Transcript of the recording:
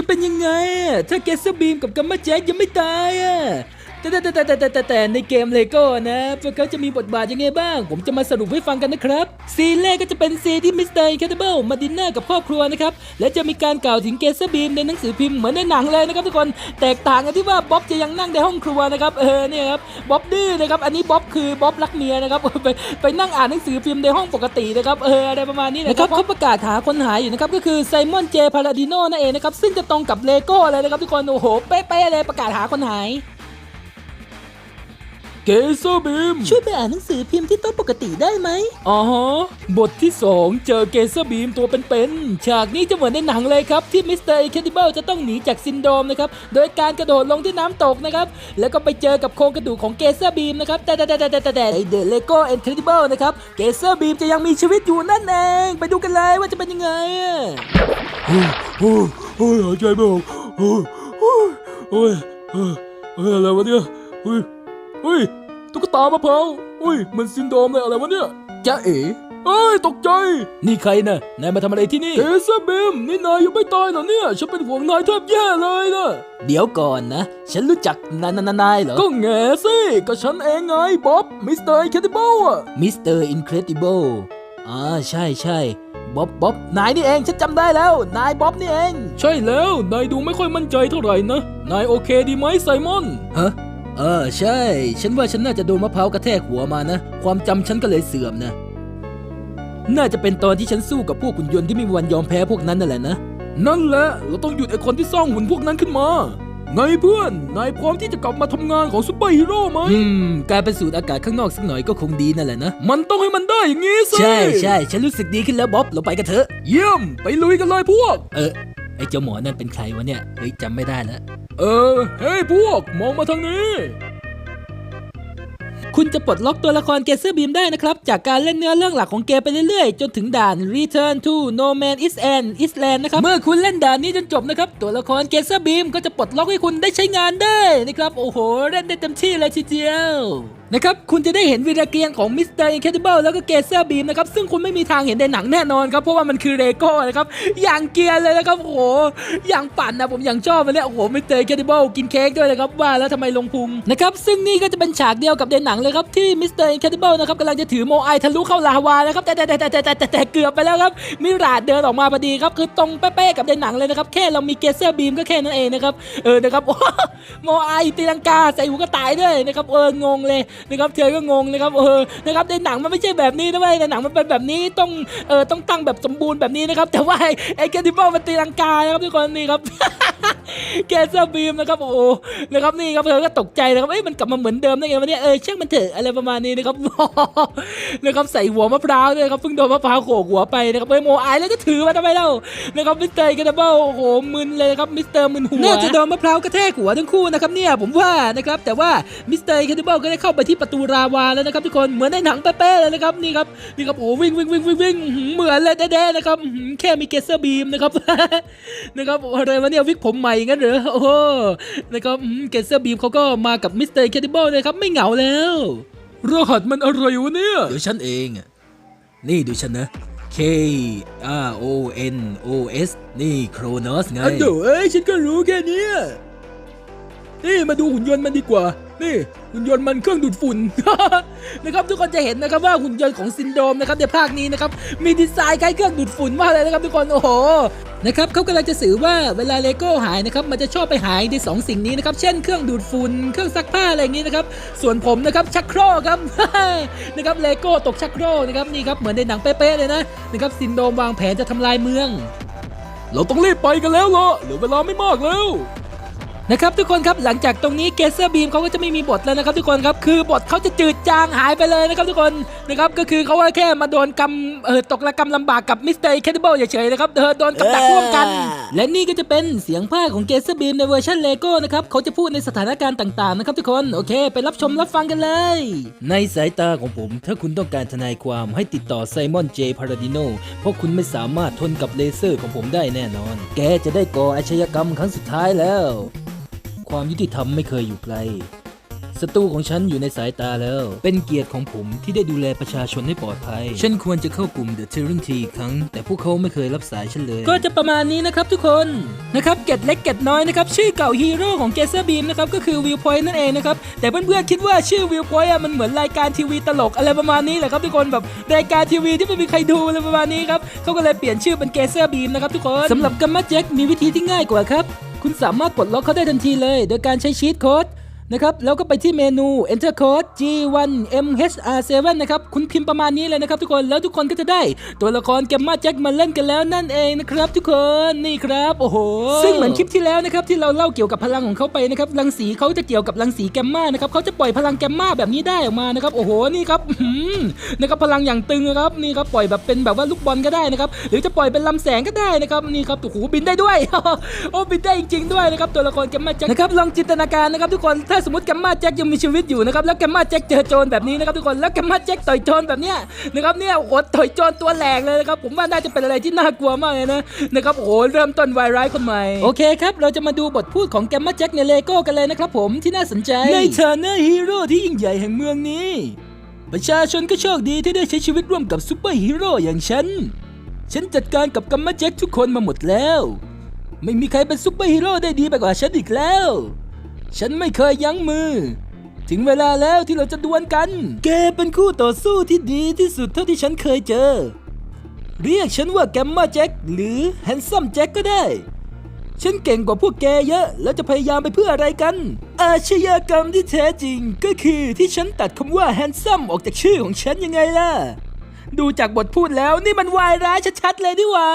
จะเป็นยังไง ถ้าแกสบีมกับกัมมาแจ็ยังไม่ตายอะ แต่แต่แต่แต่แต่แต่แต่ในเกมเลโก้นะพวกเขาจะมีบทบาทยังไงบ้าง ผมจะมาสรุปให้ฟังกันนะครับ ซีนแรกก็จะเป็นซีนที่มิสเตอร์แคทเบิลมาดินเนอร์กับครอบครัวนะครับ และจะมีการกล่าวถึงเกสบีมในหนังสือพิมพ์เหมือนในหนังเลยนะครับทุกคน แตกต่างกันที่ว่าบ๊อบจะยังนั่งในห้องครัวนะครับ เออเนี่ยครับ บ๊อบดื้อนะครับ อันนี้บ๊อบคือบ๊อบรักเมียนะครับ ไปไปนั่งอ่านหนังสือพิมพ์ในห้องปกตินะครับ เอออะไรประมาณนี้นะครับเขาประกาศหาคนหายอยู่นะครับ ก็คือไซมอน เจ พาราดิโนนั่นเองนะครับ ซึ่งจะตรงกับเลโก้เลยนะครับทุกคน โอ้โห เป๊ะๆเลยประกาศหาคนหาย เกเซอร์บีม ช่วยไปอ่านหนังสือพิมพ์ที่โต๊ะปกติได้ไหมอ๋อฮะบทที่ 2 เจอเกเซอร์บีมตัวเป็นๆ ฉากนี้จะเหมือนในหนังเลยครับ ที่มิสเตอร์เคดิเบิลจะต้องหนีจากซินโดรมนะครับ โดยการกระโดดลงที่น้ำตกนะครับ แล้วก็ไปเจอกับโครงกระดูกของเกเซอร์บีมนะครับ แต่แต่แต่แต่แต่แต่ไอเดอะเลโก้เอ็นเคดิเบิลนะครับ เกเซอร์บีมจะยังมีชีวิตอยู่นั่นเอง ไปดูกันเลยว่าจะเป็นยังไงอะโอ้ยโอ้ยโอ้ยหายใจไม่ออกโอ้ยโอ้ยโอ้ยเอ้ยเอ้ยอะไรวะเนี่ยเฮ้ยเฮ้ย ตุ๊กตามะพร้าวเฮ้ยมันซินโดรมเลยอะไรวะเนี่ยจ๊ะเอ๋เอ้ยตกใจ นี่ใครน่ะนายมาทำอะไรที่นี่เอซเบมนี่นายยังไม่ตายเหรอเนี่ย ฉันเป็นห่วงนายแทบแย่เลยนะเดี๋ยวก่อนนะ ฉันรู้จักนานานายเหรอ ก็แง่สิก็ฉันเองไงบ๊อบมิสเตอร์แคทเบิลอะมิสเตอร์อินเครดิเบิลอ่าใช่ใช่บ๊อบบ๊อบนายนี่เองฉันจำได้แล้ว นายบ๊อบนี่เอง ใช่แล้ว นายดูไม่ค่อยมั่นใจเท่าไหร่นะ นายโอเคดีไหมไซมอนฮะ เออใช่ ฉันว่าฉันน่าจะโดนมะพร้าวกระแทกหัวมานะ ความจำฉันก็เลยเสื่อมนะ น่าจะเป็นตอนที่ฉันสู้กับพวกหุ่นยนต์ที่ไม่มีวันยอมแพ้พวกนั้นนั่นแหละนะ นั่นแหละเราต้องหยุดไอ้คนที่สร้างหุ่นพวกนั้นขึ้นมา ไงเพื่อน นายพร้อมที่จะกลับมาทำงานของซุปเปอร์ฮีโร่ไหม อืม การไปสูดอากาศข้างนอกสักหน่อยก็คงดีนั่นแหละนะ มันต้องให้มันได้อย่างนี้สิใช่ใช่ฉันรู้สึกดีขึ้นแล้วบ๊อบเราไปกันเถอะ เยี่ยม ไปลุยกันเลยพวก เออไอเจ้าหมอนั่นเป็นใครวะเนี่ยเฮ้ยจำไม่ได้แล้ว เออ เฮ้ยพวก มองมาทางนี้ คุณจะปลดล็อกตัวละครเกเซอร์บีมได้นะครับ จากการเล่นเนื้อเรื่องหลักของเกมไปเรื่อยๆ จนถึงด่าน Return to No Man Is An Island นะครับ เมื่อคุณเล่นด่านนี้จนจบนะครับ ตัวละครเกเซอร์บีมก็จะปลดล็อกให้คุณได้ใช้งานได้นะครับ โอ้โห เล่นได้เต็มที่เลยทีเดียว นะครับคุณจะได้เห็นวีรเกียรของมิสเตอร์อินเคดิเบิลแล้วก็เกเซอร์บีมนะครับซึ่งคุณไม่มีทางเห็นในหนังแน่นอนครับเพราะว่ามันคือเลโก้นะครับอย่างเกียร์เลยนะครับโอ้โหอย่างปั่นนะผมอย่างชอบมันเนี่ยโอ้โหมิสเตอร์อินเคดิเบิลกินเค้กด้วยนะครับว่าแล้วทำไมลงพุงนะครับซึ่งนี่ก็จะเป็นฉากเดียวกับในหนังเลยครับที่มิสเตอร์อินเคดิเบิลนะครับกำลังจะถือโมไอทะลุเข้าลาวานะครับแต่แต่แต่แต่แต่แต่แต่เกือบไปแล้วครับมิราดเดินออกมาพอดีครับคือตรงเป๊ะๆกับในหนังเลยนะครับแค่เรามีเกเซอร์บีมก็แค่นั้นเองนะครับเออนะครับโมไอตีลังกาใส่หูกระต่ายด้วยนะครับเอองงเลยนะครับเธอก็งงนะครับเออนะครับในหนังมันไม่ใช่แบบนี้นะเว้ยในหนังมันเป็นแบบนี้ต้องเออต้องตั้งแบบสมบูรณ์แบบนี้นะครับ แต่ว่าไอ้ไอ้แคดิบอลมันตีลังกานะครับทุกคนนี่ครับแกเซอร์บีมนะครับโอ้โหนะครับนี่ครับเธอก็ตกใจนะครับเอ้ยมันกลับมาเหมือนเดิมได้ไงวะเนี่ยเออช่างมันเถอะอะไรประมาณนี้นะครับนะครับใส่หัวมะพร้าวด้วยครับเพิ่งโดนมะพร้าวโขกหัวไปนะครับเอ้ยโมไอแล้วก็ถือมาทำไมเล่านะครับมิสเตอร์แคดิบอลโอ้โหมึนเลยครับมิสเตอร์มึนหัวน่าจะโดนมะพร้าวกระแทกหัวทั้งคู่นะครับเนี่ยผมว่านะครับแต่ว่ามิสเตอร์แคดิบอลก็ได้เข้าไปที่ประตูราวาแล้วนะครับทุกคนเหมือนในหนังเป๊ะๆเลยนะครับนี่ครับนี่ครับโอ้โหวิ่งวิ่งวิ่งวิ่งวิ่งอื้อหือเหมือนเลยแด้ๆนะครับอื้อหือแค่มีเกสเซอร์บีมนะครับนะครับอะไรวะเนี่ยวิกผมใหม่งั้นเหรอโอ้โหนะครับเกสเซอร์บีมเขาก็มากับมิสเตอร์แคดิบอลนะครับไม่เหงาแล้วรหัสมันอะไรวะเนี่ยเดี๋ยวฉันเองอะนี่ดูฉันนะ K R O N O S นี่โครนอสไงอันเดี๋ยวเอ้ยฉันก็รู้แค่เนี้ยนี่มาดูหุ่นยนต์มันดีกว่า นี่หุ่นยนต์มันเครื่องดูดฝุ่น นะครับทุกคนจะเห็นนะครับว่าหุ่นยนต์ของซินโดมนะครับในภาคนี้นะครับมีดีไซน์คล้ายเครื่องดูดฝุ่นมากเลยนะครับทุกคนโอ้โหนะครับเขากำลังจะสื่อว่าเวลาเลโก้หายนะครับมันจะชอบไปหายในสองสิ่งนี้นะครับเช่นเครื่องดูดฝุ่นเครื่องซักผ้าอะไรอย่างนี้นะครับส่วนผมนะครับชักโครกครับนะครับเลโก้ตกชักโครกนะครับนี่ครับเหมือนในหนังเป๊ะๆเลยนะนะครับซินโดมวางแผนจะทำลายเมือง เราต้องรีบไปกันแล้วล่ะเหลือเวลาไม่มากแล้ว นะครับทุกคนครับหลังจากตรงนี้เกสเซอร์บีมเขาก็จะไม่มีบทแล้วนะครับทุกคนครับคือบทเขาจะจืดจางหายไปเลยนะครับทุกคนนะครับก็คือเขาว่าแค่มาโดนกรรมเออตกระกรรมลำบากกับมิสเตอร์แคดิเบิลเฉยๆนะครับเออโดนกับดักร่วมกัน และนี่ก็จะเป็นเสียงภาคของเกสเซอร์บีมในเวอร์ชันเลโก้นะครับเขาจะพูดในสถานการณ์ต่างๆนะครับทุกคนโอเค ไปรับชมรับฟังกันเลย ในสายตาของผม ถ้าคุณต้องการทนายความให้ติดต่อไซมอนเจพาราดิโนเพราะคุณไม่สามารถทนกับเลเซอร์ของผมได้แน่นอน แกจะได้ก่ออาชญากรรมครั้งสุดท้ายแล้ว ความยุติธรรมไม่เคยอยู่ไกลศัตรูของฉันอยู่ในสายตาแล้ว เป็นเกียรติของผมที่ได้ดูแลประชาชนให้ปลอดภัย ฉันควรจะเข้ากลุ่ม The t y r a n t อีกครั้ง แต่พวกเขาไม่เคยรับสายฉันเลย ก็จะประมาณนี้นะครับทุกคน นะครับ เกตเล็กเกตน้อยนะครับ ชื่อเก่าฮีโร่ของเกเซอร์บีมนะครับ ก็คือวิวพอยต์นั่นเองนะครับ แต่เพื่อนๆคิดว่าชื่อวิวพอยต์มันเหมือนรายการทีวีตลกอะไรประมาณนี้แหละครับทุกคนแบบรายการทีวีที่ไม่มีใครดูอะไรประมาณนี้ครับเขาก็เลยเปลี่ยนชื่อเป็นเกเซอร์บีมนะครับทุกคนสำหรับกัมมาแจ็คมีวิธีที่ง่ายกว่าครับ คุณสามารถปลดล็อกเขาได้ทันทีเลย โดยการใช้ชีตโค้ด นะครับแล้วก็ไปที่เมนู enter code G1MHR7 นะครับคุณพิมพ์ประมาณนี้เลยนะครับทุกคนแล้วทุกคนก็จะได้ ตัวละครแกมมาแจ็คมาเล่นกันแล้วนั่นเองนะครับทุกคนนี่ครับโอ้โหซึ่งเหมือนคลิปที่แล้วนะครับที่เราเล่าเกี่ยวกับพลังของเขาไปนะครับรังสีเขาจะเกี่ยวกับรังสีแกมมานะครับเขาจะปล่อยพลังแกมมาแบบนี้ได้ออกมานะครับโอ้โหนี่ครับอื้อหือนะครับพลังอย่างตึงนะครับนี่ครับปล่อยแบบเป็นแบบว่าลูกบอลก็ได้นะครับหรือจะปล่อยเป็นลำแสงก็ได้นะครับนี่ครับโอ้โหบินได้ด้วยโอ้บินได้จริงๆด้วยนะครับตัวละครแกมมาแจ็คนะครับลองจินตนาการนะครับทุกคนถ้าสมมติแกมมาแจ็คยังมีชีวิตอยู่นะครับแล้วแกมมาแจ็คเจอโจรแบบนี้นะครับทุกคนแล้วแกมมาแจ็คต่อยโจรแบบเนี้ยนะครับเนี่ยโอ้โหต่อยโจรตัวแหลกเลยนะครับผมว่าน่าจะเป็นอะไรที่น่ากลัวมากเลยนะนะครับโอ้โหเริ่มต้นวายร้ายคนใหม่โอเคครับเราจะมาดูบทพูดของแกมมาแจ็คในเลโก้กันเลยนะครับผมที่น่าสนใจในฐานะฮีโร่ที่ยิ่งใหญ่แห่งเมืองนี้ ประชาชนก็โชคดีที่ได้ใช้ชีวิตร่วมกับซูเปอร์ฮีโร่อย่างฉันฉันจัดการกับกัมมาแจ็คทุกคนมาหมดแล้ว ไม่มีใครเป็นซูเปอร์ฮีโร่ได้ดีไปกว่าฉันอีกแล้ว ฉันไม่เคยยั้งมือ ถึงเวลาแล้วที่เราจะดวลกัน แกเป็นคู่ต่อสู้ที่ดีที่สุดเท่าที่ฉันเคยเจอ เรียกฉันว่าแกมมาแจ็คหรือแฮนซัมแจ็คก็ได้ ฉันเก่งกว่าพวกแกเยอะ แล้วจะพยายามไปเพื่ออะไรกัน อาชญากรรมที่แท้จริงก็คือที่ฉันตัดคำว่าแฮนซัมออกจากชื่อของฉันยังไงล่ะ ดูจากบทพูดแล้วนี่มันวายร้ายชัดๆเลยดิว่า